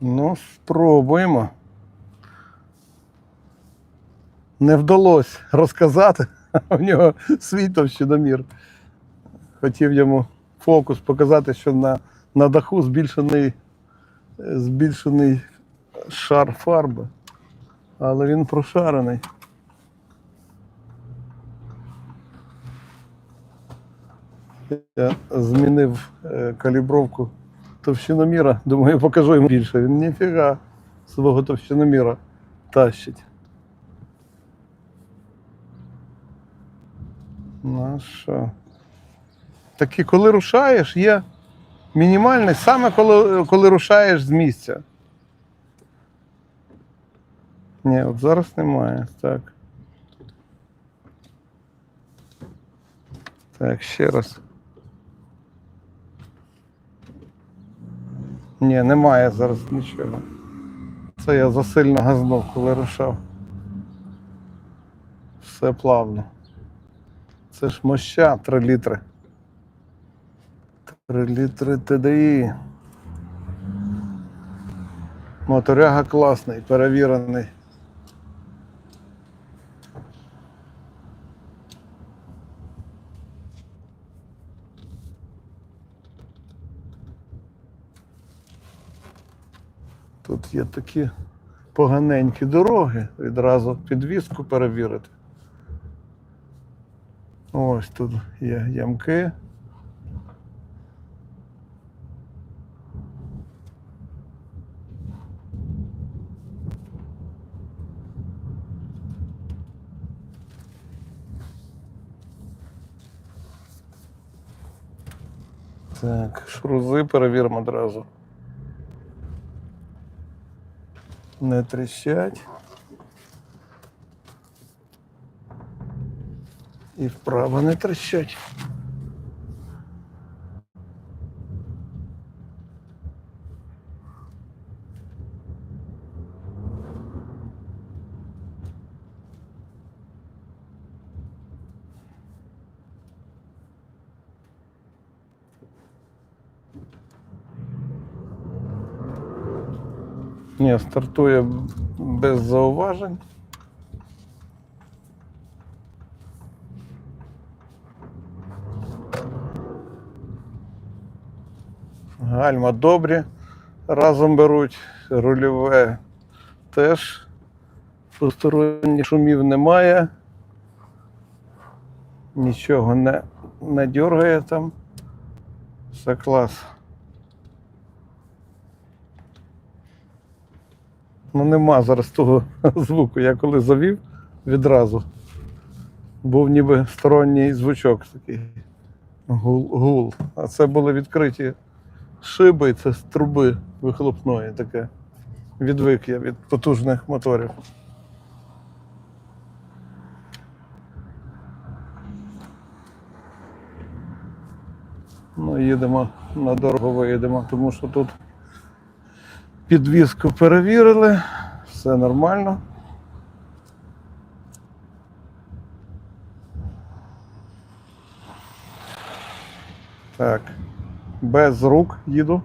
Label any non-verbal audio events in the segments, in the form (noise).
Ну, спробуємо. Не вдалося розказати. (laughs) У нього свій товщиномір. Хотів йому фокус показати, що на, на даху збільшений, е, збільшений шар фарби. Але він прошарений. Я змінив е, калібровку товщиноміра. Думаю, покажу йому більше. Він ніфіга свого товщиноміра тащить. Ну що? Так і коли рушаєш, є мінімальний, саме коли, коли рушаєш з місця. Ні, от зараз немає. Так. Так, ще раз. Ні, немає зараз нічого. Це я засильно газнув, коли рушав. Все плавно. Це ж моща 3 літри. 3 літри ТДІ. Моторяга класний, перевірений. Тут є такі поганенькі дороги, відразу підвіску перевірити. Ось тут є ямки. Так, шрузи перевіримо одразу. Не тріщать. І вправо не тріщать. Ні, стартує без зауважень. Гальма добрі, разом беруть, рульове теж. Посторонніх шумів немає. Нічого не, не дергає там. Все клас. Ну нема зараз того (laughs) звуку. Я коли завів відразу. Був ніби сторонній звучок такий. Гул. гул. А це були відкриті шиби, це з труби вихлопної таке. Відвик я від потужних моторів. Ну, їдемо на дорогу виїдемо, тому що тут підвізку перевірили, все нормально. Так, без рук їду.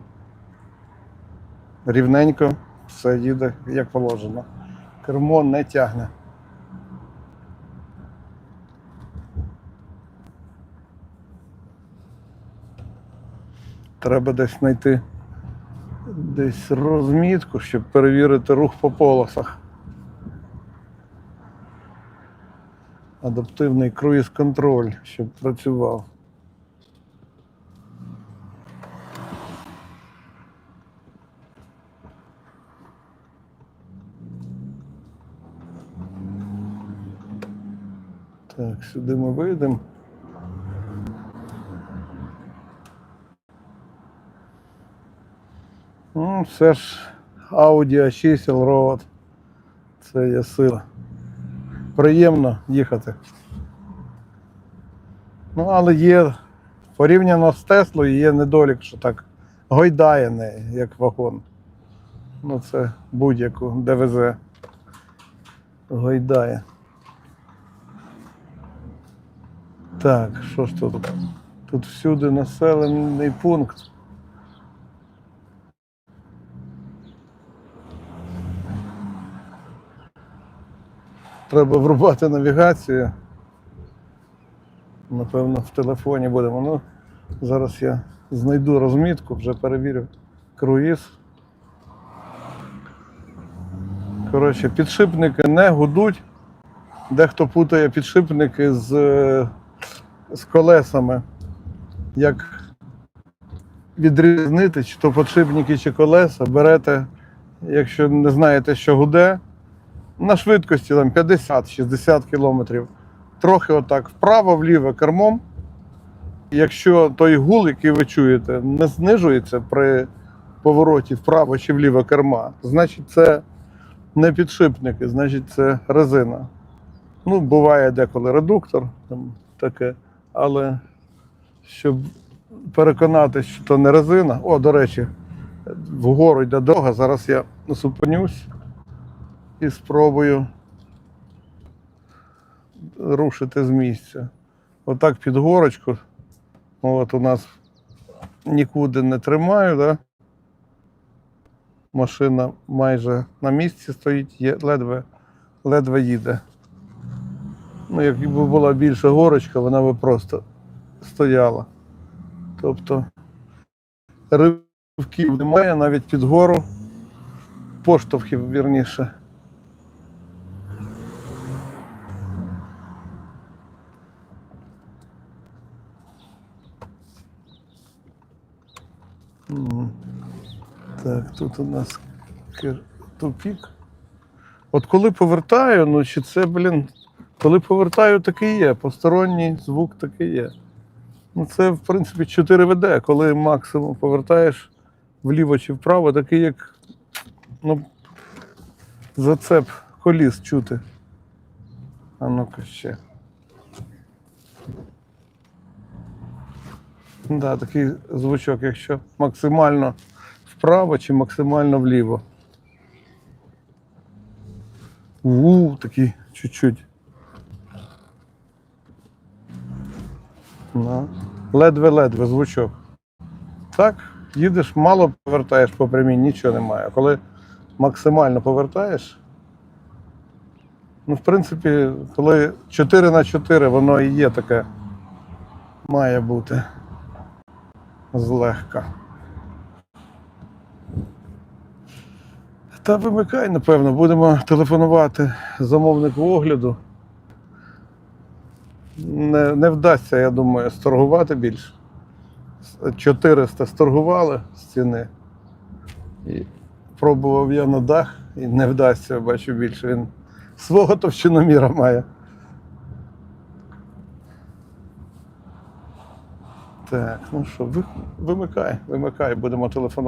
Рівненько, все їде як положено. Кермо не тягне. Треба десь знайти десь розмітку, щоб перевірити рух по полосах. Адаптивний круїз-контроль, щоб працював. Так, сюди ми вийдемо. Ну, все ж Audi A6 Allroad. Це є сила. Приємно їхати. Ну, але є порівняно з Теслою є недолік, що так гойдає неї, як вагон. Ну, це будь-яку ДВЗ гойдає. Так, що ж тут? Тут всюди населений пункт. Треба врубати навігацію. Напевно, в телефоні будемо. Ну, зараз я знайду розмітку, вже перевірю круїз. Коротше, підшипники не гудуть. Дехто путає підшипники з, з колесами. Як відрізнити, чи то підшипники, чи колеса, берете, якщо не знаєте, що гуде, на швидкості там 50-60 кілометрів. Трохи отак вправо-вліво кермом. Якщо той гул, який ви чуєте, не знижується при повороті вправо чи вліво керма, значить це не підшипники, значить це резина. Ну, буває деколи редуктор, там таке, але щоб переконатися, що то не резина. О, до речі, вгору йде дорога. Зараз я зупинюсь і спробую рушити з місця. Отак під горочку. От у нас нікуди не тримаю, да? машина майже на місці стоїть, є, ледве, ледве їде. Ну, якби була більша горочка, вона би просто стояла. Тобто ривків немає навіть під гору, поштовхів вірніше. Так, тут у нас тупік. От коли повертаю, ну чи це, блін, коли повертаю, такий є. Посторонній звук такий є. Ну, це, в принципі, 4 ВД, коли максимум повертаєш вліво чи вправо, такий як ну, зацеп коліс чути. А ну-ка ще. Да, такий звучок, якщо максимально вправо чи максимально вліво. У, такий чуть-чуть. Ледве-ледве звучок. Так, їдеш, мало повертаєш по прямій, нічого немає. Коли максимально повертаєш, ну, в принципі, коли 4 на 4 воно і є таке, має бути злегка. Та вимикай, напевно, будемо телефонувати замовнику огляду. Не, не вдасться, я думаю, сторгувати більше. 400 сторгували з ціни. І пробував я на дах і не вдасться, бачу більше. Він свого товщиноміра має. Так, ну що, вимикай, вимикай, будемо телефонувати.